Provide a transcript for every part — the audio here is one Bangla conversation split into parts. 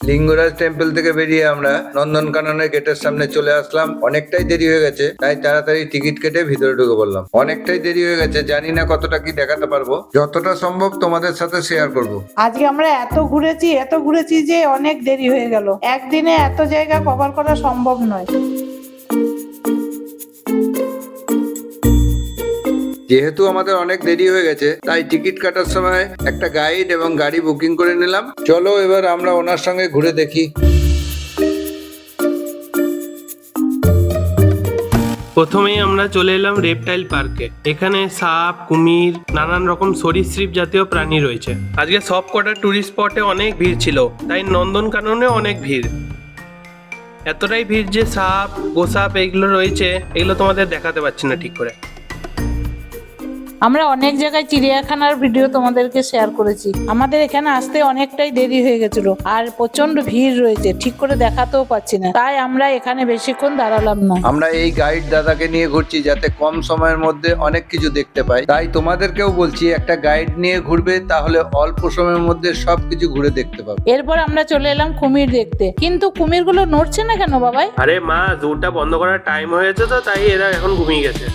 লিঙ্গরাজ টেম্পল থেকে বেরিয়ে আমরা নন্দনকাননের গেটের সামনে চলে আসলাম। অনেকটাই দেরি হয়ে গেছে, তাই তাড়াতাড়ি টিকিট কেটে ভিতরে ঢুকে পড়লাম। অনেকটাই দেরি হয়ে গেছে, জানি না কতটা কি দেখাতে পারব। যতটা সম্ভব তোমাদের সাথে শেয়ার করব। আজকে আমরা এত ঘুরেছি এত ঘুরেছি যে অনেক দেরি হয়ে গেল। একদিনে এত জায়গা কভার করা সম্ভব নয়। যেহেতু আমাদের অনেক দেরি হয়ে গেছে, তাই টিকিট কাটার সময় একটা গাইড এবং গাড়ি বুকিং করে নিলাম। চলো এবার আমরা ওনার সঙ্গে ঘুরে দেখি। প্রথমেই আমরা চলে এলাম রেপটাইল পার্কে এখানে সাপ, কুমির, নানান রকম সরীসৃপ জাতীয় প্রাণী রয়েছে। আজকে সব কটা টুরিস্ট স্পটে অনেক ভিড় ছিল, তাই নন্দনকাননে অনেক ভিড়। এতটাই ভিড় যে সাপ, গোসাপ এইগুলো রয়েছে, এগুলো তোমাদের দেখাতে পারছি না ঠিক করে। আমরা অনেক জায়গায় চিড়িয়াখানার ভিডিও তোমাদেরকে শেয়ার করেছি। আমাদের এখানে আসতে অনেকটাই দেরি হয়ে গেছিল আর প্রচণ্ড ভিড় রয়েছে ঠিক করে দেখাতেও পাচ্ছি না। তাই আমরা এখানে বেশিক্ষণ দাঁড়ালাম না। আমরা এই গাইড দাদাকে নিয়ে ঘুরছি যাতে কম সময়ের মধ্যে অনেক কিছু দেখতে পাই। তাই তোমাদেরকেও বলছি একটা গাইড নিয়ে ঘুরবে তাহলে অল্প সময়ের মধ্যে সবকিছু ঘুরে দেখতে পাবে। এরপর আমরা চলে এলাম কুমির দেখতে। কিন্তু কুমিরগুলো নড়ছে না কেন বাবাই? আরে মা জুটা বন্ধ করার টাইম হয়েছে তো তাই এরা এখন ঘুমিয়ে গেছে।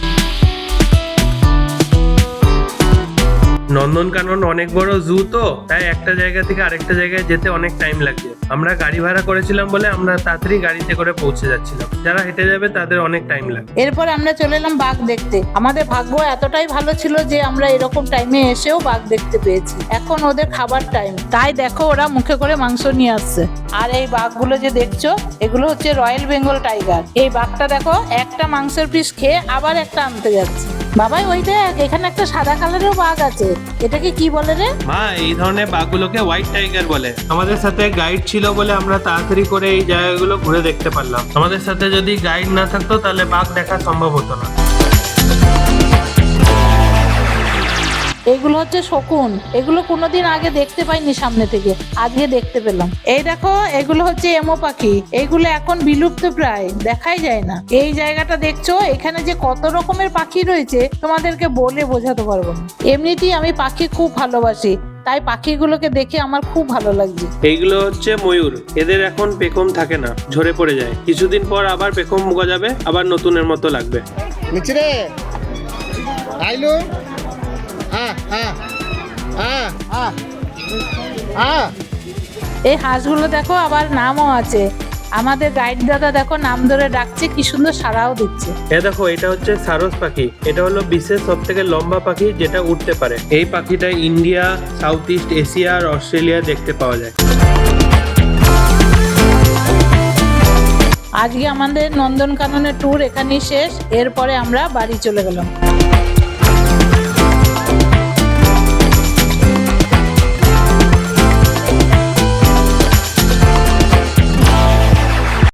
নন্দনকানন অনেক বড় জু তো, তাই একটা জায়গা থেকে আরেকটা জায়গায় যেতে অনেক টাইম লাগছে আমরা গাড়ি ভাড়া করেছিলাম বলে আমরা তাড়াতাড়ি গাড়িতে করে পৌঁছে যাচ্ছিলাম। যারা হেঁটে যাবে তাদের অনেক টাইম লাগবে। এরপর আমরা চলে এলাম বাঘ দেখতে। আমাদের ভাগ্য এতটাই ভালো ছিল যে আমরা এরকম টাইমে এসেও বাঘ দেখতে পেয়েছি। এখন ওদের খাবার টাইম তাই দেখো ওরা মুখে করে মাংস নিয়ে আসছে। আর এই বাঘগুলো যে দেখছ, এগুলো হচ্ছে রয়্যাল বেঙ্গল টাইগার এই বাঘটা দেখো, একটা মাংসের পিস খেয়ে আবার একটা আনতে যাচ্ছে। বাবাই, ওই দেখ, এখানে একটা সাদা কালারের বাঘ আছে। এটাকে কি বলে রে? মা, এই ধরনের বাঘগুলোকে হোয়াইট টাইগার বলে। আমাদের সাথে গাইড ছিল বলে আমরা তাড়াতাড়ি করে এই জায়গাগুলো ঘুরে দেখতে পারলাম। আমাদের সাথে যদি গাইড না থাকতো, তাহলে বাঘ দেখা সম্ভব হতো না। এগুলো হচ্ছে শকুন। এগুলো কোনোদিন আগে দেখতে পাইনি সামনে থেকে। আজকে দেখতে পেলাম। এই দেখো এগুলো হচ্ছে এমো পাখি। এগুলো এখন বিলুপ্ত প্রায়। দেখাই যায় না। এই জায়গাটা দেখছ? এখানে যে কত রকমের পাখি রয়েছে তোমাদেরকে বলে বোঝাতে পারব না। এমনিতেই আমি পাখি খুব ভালোবাসি। তাই পাখিগুলোকে দেখে আমার খুব ভালো লাগছে। এইগুলো হচ্ছে ময়ূর। এদের এখন পেখম থাকে না। ঝরে পড়ে যায়। কিছুদিন পর আবার পেখম গজাবে আবার নতুনের মতো লাগবে। মিচরে আইলু। এই হাঁসগুলো দেখো আবার নামও আছে। আমাদের গাইড দাদা দেখো নাম ধরে ডাকছে কি সুন্দর সাড়াও দিচ্ছে। এ দেখো এটা হচ্ছে সারস পাখি। এটা হলো বিশ্বের সব থেকে লম্বা পাখি যেটা উঠতে পারে। এই পাখিটা ইন্ডিয়া সাউথ ইস্ট এশিয়া আর অস্ট্রেলিয়া দেখতে পাওয়া যায়। আজকে আমাদের নন্দনকাননের ট্যুর এখানেই শেষ। এরপরে আমরা বাড়ি চলে গেলাম।